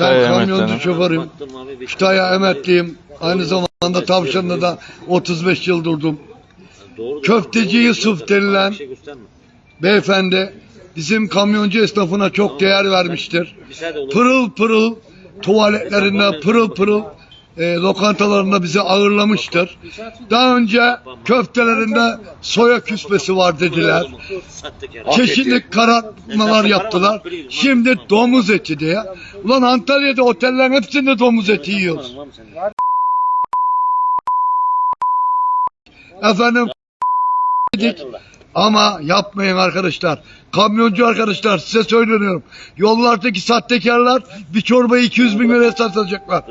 Ben kamyoncu şoförüyüm. Kütahya emekliyim. Aynı zamanda Tavşan'da da 35 yıl durdum. Köfteci Yusuf denilen beyefendi bizim kamyoncu esnafına çok değer vermiştir. Pırıl pırıl tuvaletlerinde pırıl pırıl e, lokantalarında bizi ağırlamıştır. Daha önce köftelerinde soya küspesi var dediler. Çeşitli karartmalar yaptılar. Şimdi domuz eti diye. Ulan Antalya'da otellerin hepsinde domuz eti yiyoruz. Efendim dedik ama yapmayın arkadaşlar. Kamyoncu arkadaşlar size söylüyorum. Yollardaki sahtekarlar bir çorbayı 200 bin liraya satacaklar.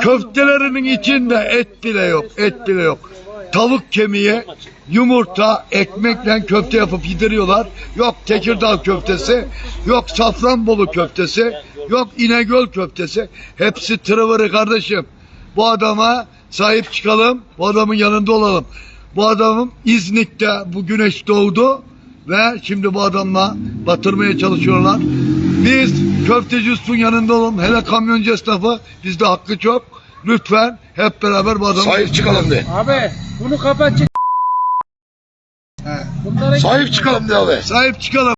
Köftelerinin içinde et bile yok. Et bile yok. Tavuk kemiği, yumurta, ekmekle köfte yapıp yediriyorlar. Yok Tekirdağ köftesi, yok Safranbolu köftesi, yok İnegöl köftesi. Hepsi tırıvırı kardeşim. Bu adama sahip çıkalım, bu adamın yanında olalım. Bu adamın İznik'te bu güneş doğdu ve şimdi bu adamla batırmaya çalışıyorlar. Biz köfteci Yusuf'un yanında olalım. Hele kamyoncu esnafı bizde hakkı çok. Lütfen hep beraber bu adamı Sahip çıkalım de. Abi bunu kapat. Bunlara Sahip çıkalım de abi. sahip çıkalım.